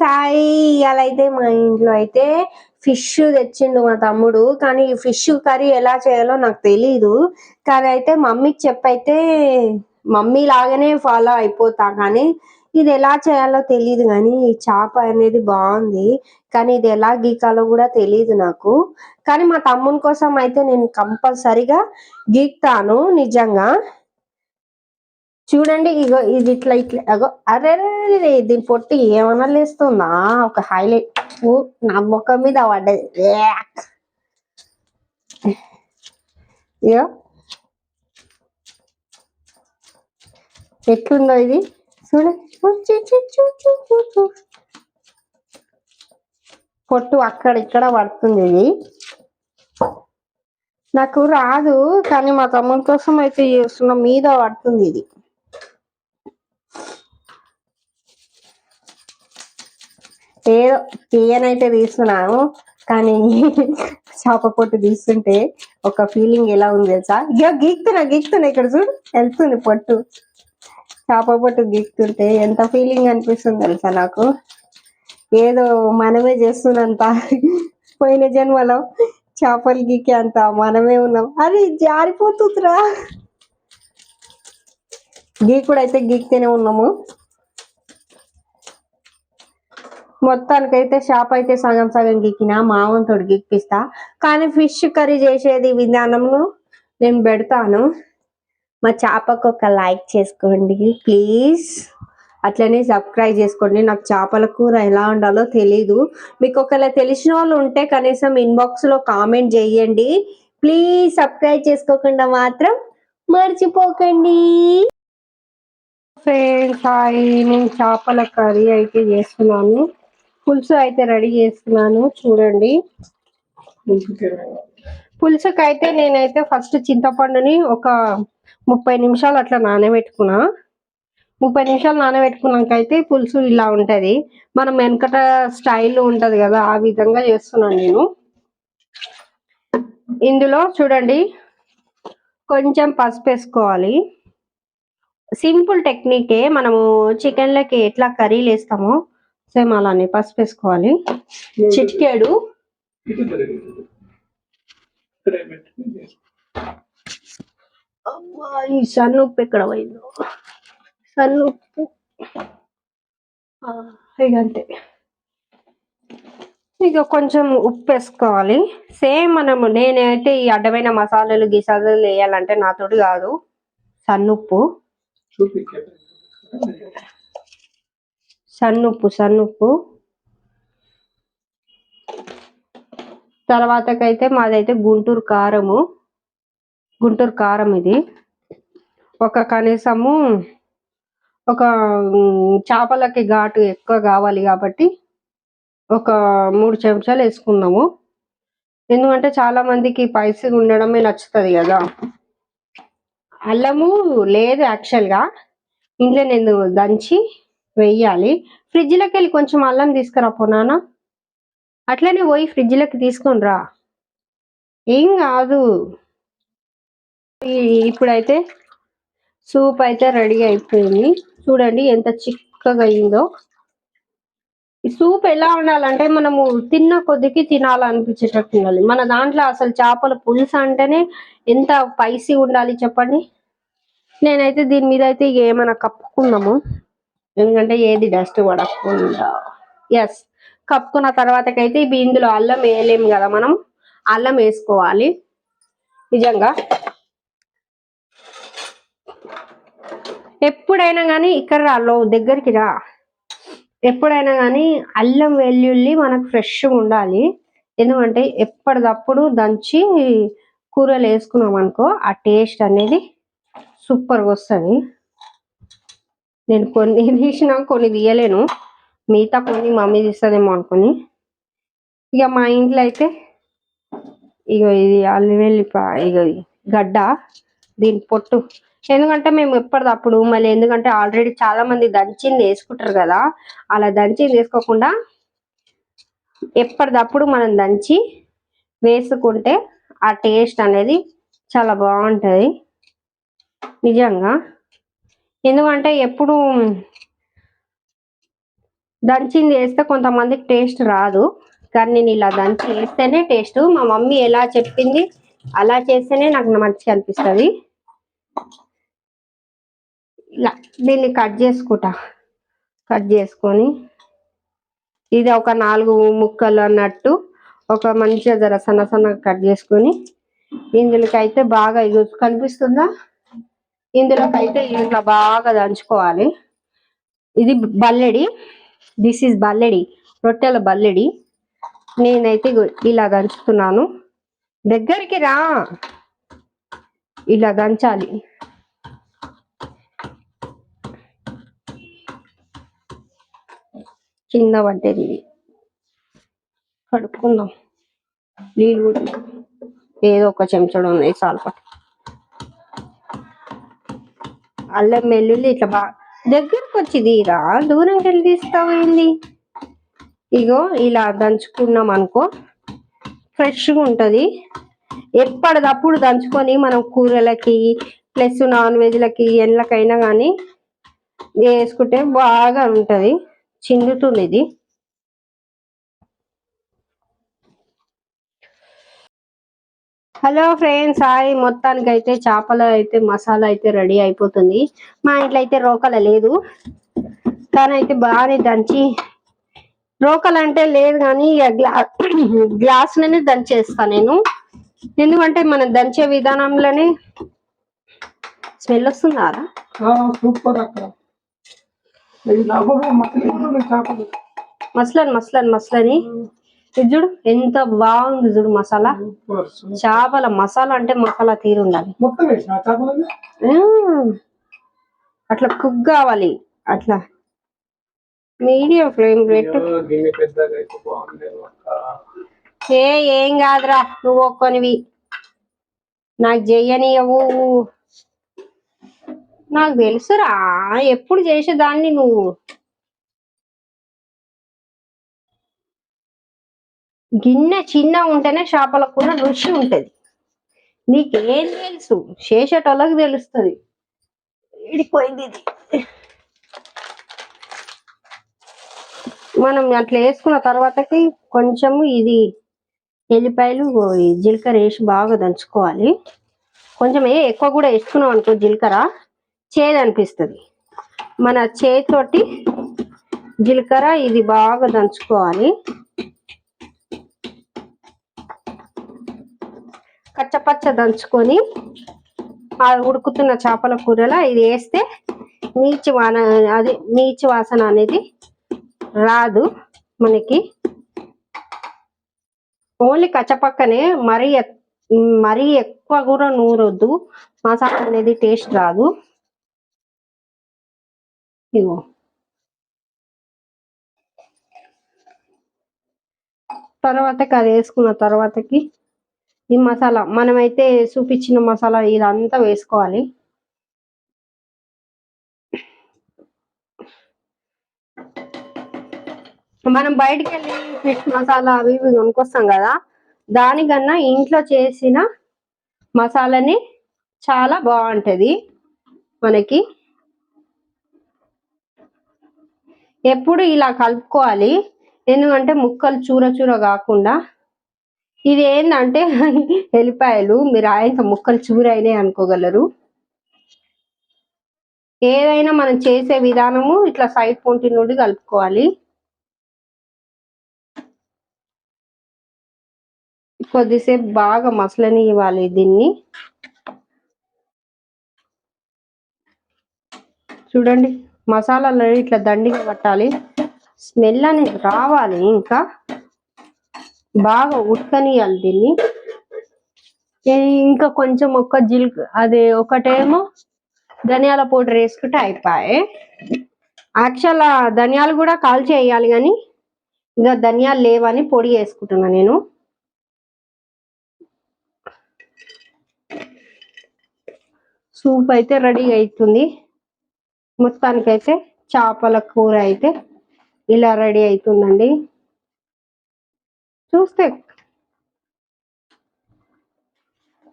Sai hi ఇవాళ అయితే మా ఇంట్లో అయితే ఫిష్ తెచ్చిండు మా తమ్ముడు. కానీ ఈ ఫిష్ కర్రీ ఎలా చేయాలో నాకు తెలీదు. కానీ అయితే మమ్మీకి చెప్పైతే మమ్మీ లాగానే ఫాలో అయిపోతా. కానీ ఇది ఎలా చేయాలో తెలియదు కానీ ఈ చేప అనేది బాగుంది. కానీ ఇది ఎలా గీకాలో కూడా తెలియదు నాకు. కానీ మా తమ్ముని కోసం అయితే నేను కంపల్సరిగా గీక్తాను నిజంగా. చూడండి ఇగో ఇది ఇట్లా ఇట్లా అగో అరే దీని పొట్టి ఏమన్నా లేస్తుందా? ఒక హైలైట్ నా ముఖం మీద పడ్డది ఇగో. ఎట్లుందో ఇది? చూడండి పొట్టు అక్కడ ఇక్కడ పడుతుంది ఇది. నాకు రాదు కానీ మా తమ్ముని కోసం అయితే చేస్తున్న మీద పడుతుంది ఇది. ఏదో తీయనైతే తీస్తున్నాను కానీ చేప పొట్టు తీస్తుంటే ఒక ఫీలింగ్ ఎలా ఉంది తెలుసా? ఇక గీక్తున్నా గీక్తున్నా ఇక్కడ చూడు వెళ్తుంది పొట్టు. చేప పొట్టు గీక్తుంటే ఎంత ఫీలింగ్ అనిపిస్తుంది తెలుసా నాకు? ఏదో మనమే చేస్తున్నంత పోయిన జన్మలో చేపలు గీకే అంత మనమే ఉన్నాం. అది జారిపోతుందిరా. గీకుడైతే గీక్తేనే ఉన్నాము. మొత్తానికైతే షాప్ అయితే సగం సగం గిక్కిన మావంతోడు గిక్కిస్తా కానీ ఫిష్ కర్రీ చేసేది విధానము నేను పెడతాను. మా చేపకు ఒక లైక్ చేసుకోండి ప్లీజ్ అట్లనే సబ్స్క్రైబ్ చేసుకోండి. నాకు చేపల కూర ఎలా ఉండాలో తెలీదు. మీకు ఒకవేళ తెలిసిన వాళ్ళు ఉంటే కనీసం ఇన్బాక్స్లో కామెంట్ చేయండి. ప్లీజ్ సబ్స్క్రైబ్ చేసుకోకుండా మాత్రం మర్చిపోకండి. ఫ్రెండ్స్ హాయ్ నేను చేపల కర్రీ అయితే చేస్తున్నాను. పులుసు అయితే రెడీ చేస్తున్నాను చూడండి. పులుసుకి అయితే నేనైతే ఫస్ట్ చింతపండుని ఒక ముప్పై నిమిషాలు అట్లా నానబెట్టుకున్నా. ముప్పై నిమిషాలు నానబెట్టుకున్నాక అయితే పులుసు ఇలా ఉంటుంది. మనం వెనకట స్టైల్ ఉంటుంది కదా ఆ విధంగా చేస్తున్నాను నేను. ఇందులో చూడండి కొంచెం పసుపు వేసుకోవాలి. సింపుల్ టెక్నికే మనము చికెన్లకి ఎట్లా కర్రీలు వేస్తామో సేమ్ అలానే పసుపు వేసుకోవాలి చిటికేడు. అమ్మా, ఈ ఉప్పు ఎక్కడ పోయిందో? సన్న ఉప్పు ఆ, ఇక అంతే. ఇక కొంచెం ఉప్పు వేసుకోవాలి సేమ్ మనము నేనైతే ఈ అడ్డమైన మసాలాలు గిసాలు వేయాలంటే నాతోటి కాదు. సన్నుప్పు సన్నుప్పు సన్నుప్పు. తర్వాతకైతే మాదైతే గుంటూరు కారము. గుంటూరు కారం ఇది. ఒక కనీసము ఒక చేపలకి ఘాటు ఎక్కువ కావాలి కాబట్టి ఒక మూడు చెంచాలు వేసుకుందాము ఎందుకంటే చాలా మందికి పైసలు ఉండడమే నచ్చుతుంది కదా. అల్లము లేదు యాక్చువల్గా ఇంట్లో నేను దంచి వేయాలి. ఫ్రిడ్జ్లోకి వెళ్ళి కొంచెం అల్లం తీసుకురా పోనానా అట్లనే పోయి ఫ్రిడ్జ్లోకి తీసుకొని రా. ఏం కాదు. ఇప్పుడైతే సూప్ అయితే రెడీ అయిపోయింది. చూడండి ఎంత చిక్కగా అయిందో. ఈ సూప్ ఎలా ఉండాలంటే మనము తిన్న కొద్దికి తినాలనిపించేటట్టు ఉండాలి. మన దాంట్లో అసలు చేపల పులుసు అంటేనే ఎంత స్పైసీ ఉండాలి చెప్పండి? నేనైతే దీని మీద అయితే ఏమైనా కప్పుకున్నాము ఎందుకంటే ఏది డస్ట్ పడకుండా ఎస్ కప్పుకున్న తర్వాతకైతే ఇవి ఇందులో అల్లం వేయలేము కదా మనం. అల్లం వేసుకోవాలి. నిజంగా. ఎప్పుడైనా కానీ ఇక్కడ రాలో దగ్గరికి రా. ఎప్పుడైనా కానీ అల్లం వెల్లుల్లి మనకు ఫ్రెష్గా ఉండాలి. ఎందుకంటే ఎప్పటికప్పుడు దంచి కూరలు వేసుకున్నాం అనుకో ఆ టేస్ట్ అనేది సూపర్గా వస్తుంది. నేను కొన్ని తీసినా కొన్ని తీయలేను. మిగతా కొన్ని మమ్మీ తీస్తుందేమో అనుకొని. ఇక మా ఇంట్లో అయితే ఇగో ఇది అల్లం వెల్లిపాయ ఇగో గడ్డ దీని పొట్టు. ఎందుకంటే మేము ఎప్పటిదప్పుడు మళ్ళీ ఎందుకంటే ఆల్రెడీ చాలా మంది దంచింది వేసుకుంటారు కదా అలా దంచింది వేసుకోకుండా ఎప్పటిదప్పుడు మనం దంచి వేసుకుంటే ఆ టేస్ట్ అనేది చాలా బాగుంటుంది. నిజంగా. ఎందుకంటే ఎప్పుడు దంచింది వేస్తే కొంతమందికి టేస్ట్ రాదు. కానీ నేను ఇలా దంచి వేస్తేనే టేస్ట్. మా మమ్మీ ఎలా చెప్పింది అలా చేస్తేనే నాకు మంచిగా అనిపిస్తుంది. ఇలా దీన్ని కట్ చేసుకుంటా. కట్ చేసుకొని ఇది ఒక నాలుగు ముక్కలు అన్నట్టు ఒక మంచిగా జర సన్న సన్నగా కట్ చేసుకొని ఇందులోకి అయితే బాగా ఇది కనిపిస్తుందా? ఇందులోకి అయితే ఇట్లా బాగా దంచుకోవాలి. ఇది బల్లెడి. This is బల్లెడి. రొట్టెల బల్లెడి. నేనైతే ఇలా దంచుతున్నాను. దగ్గరికి రా. ఇలా దంచాలి. కింద పడ్డది ఇది. కడుక్కుందాం. నీళ్ళు కూడా ఏదో ఒక చెంచడం ఉన్నాయి చాలు అల్లం వెల్లుల్లి ఇట్లా బాగా దగ్గరకు వచ్చి తీరా? దూరంకి వెళ్ళి తీస్తావేంది ఇగో ఇలా దంచుకున్నాం అనుకో ఫ్రెష్గా ఉంటుంది. ఎప్పటిదప్పుడు దంచుకొని మనం కూరలకి ప్లస్ నాన్ వెజ్లకి ఎండ్లకైనా కానీ వేసుకుంటే బాగా ఉంటుంది. చిందుతుంది ఇది. Hello friends hi. మొత్తానికి అయితే చేపల అయితే మసాలా అయితే రెడీ అయిపోతుంది. మా ఇంట్లో అయితే రోకల లేదు. కానీ అయితే బాగానే దంచి రోకలు అంటే లేదు కానీ ఇక గ్లా గ్లాస్లోనే దంచేస్తా నేను. ఎందుకంటే మనం దంచే విధానంలోనే స్మెల్ వస్తుందారా సూపర్ మసలని మసలని మసలని. ఇది చూడు ఎంత బాగుంది చూడు మసాలా. చేపల మసాలా అంటే మసాలా తీరు ఉండాలి. అట్లా కుక్ కావాలి. అట్లా. మీడియం ఫ్లేమ్ పెట్టు. ఏ ఏం కాదురా నువ్వు ఒక్కనివి. నాకు చెయ్యనియవు నాకు తెలుసురా ఎప్పుడు చేసేదాన్ని నువ్వు? గిన్నె చిన్న ఉంటేనే చేపలకున్న రుచి ఉంటుంది. నీకేం తెలుసు? చేసేటోళ్ళకి తెలుస్తుంది. ఇడిపోయింది ఇది. మనం అట్లా వేసుకున్న తర్వాతకి కొంచెము ఇది ఎల్లిపాయలు జీలకర్ర వేసి బాగా దంచుకోవాలి. కొంచెం ఏ ఎక్కువ కూడా వేసుకున్నాం అనుకో జీలకర్ర చేదు అనిపిస్తుంది. మన చేతితోటి జీలకర్ర ఇది బాగా దంచుకోవాలి. కచ్చపచ్చ దంచుకొని ఆ ఉడుకుతున్న చేపల కూరలో ఇది వేస్తే నీచి వాన అది నీచి వాసన అనేది రాదు మనకి. ఓన్లీ కచ్చపక్కనే మరీ మరీ ఎక్కువ కూడా నూరొద్దు. మసాలా అనేది టేస్ట్ రాదు. ఇగో తర్వాతకి అది వేసుకున్న తర్వాతకి ఈ మసాలా మనమైతే చూపించిన మసాలా ఇదంతా వేసుకోవాలి. మనం బయటికి వెళ్ళి ఫిష్ మసాలా అవి ఇవి కొనుక్కొస్తాం కదా దానికన్నా ఇంట్లో చేసిన మసాలాని చాలా బాగుంటది మనకి. ఎప్పుడు ఇలా కలుపుకోవాలి ఎందుకంటే ముక్కలు చూర చూర కాకుండా ఇది ఏంటంటే ఎల్లిపాయలు మీరు ఆయన ముక్కలు చూర అనుకోగలరు. ఏదైనా మనం చేసే విధానము ఇట్లా సైడ్ పొంటి నుండి కలుపుకోవాలి. కొద్దిసేపు బాగా మసలని ఇవ్వాలి దీన్ని. చూడండి మసాలాలు ఇట్లా దండిగా పట్టాలి. స్మెల్ అనేది రావాలి ఇంకా. బాగా ఉడకనియాలి దీన్ని. ఇంకా కొంచెం ఒక్క జిల్క్ అది ఒకటేమో ధనియాల పౌడర్ వేసుకుంటే అయిపోయాయి యాక్చువల్ ధనియాలు కూడా కాల్చి వేయాలి కానీ ఇంకా ధనియాలు లేవని పొడి వేసుకుంటున్నా నేను. సూప్ అయితే రెడీ అవుతుంది. మొత్తానికైతే చేపల కూర అయితే ఇలా రెడీ అవుతుందండి. చూస్తే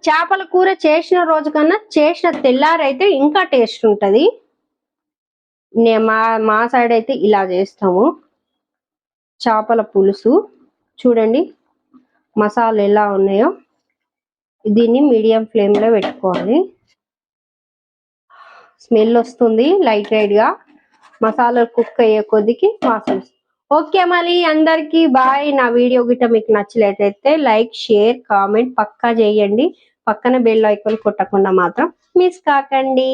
చేపల కూర చేసిన రోజు కన్నా చేసిన తెల్లారైతే ఇంకా టేస్ట్ ఉంటది. నే మా మా సైడ్ అయితే ఇలా చేస్తాము. చేపల పులుసు. చూడండి మసాలా ఎలా ఉన్నాయో. దీన్ని మీడియం ఫ్లేమ్లో పెట్టుకోవాలి. స్మెల్ వస్తుంది లైట్ లైట్గా మసాలా కుక్ అయ్యే కొద్దికి వాసన వస్తుంది. ఓకే మళ్ళీ అందరికి బాయ్. నా వీడియో గిట్ట మీకు నచ్చినట్లయితే లైక్ షేర్ కామెంట్ పక్కా చేయండి. పక్కన బెల్ ఐకాన్ కొట్టకుండా మాత్రం మిస్ కాకండి.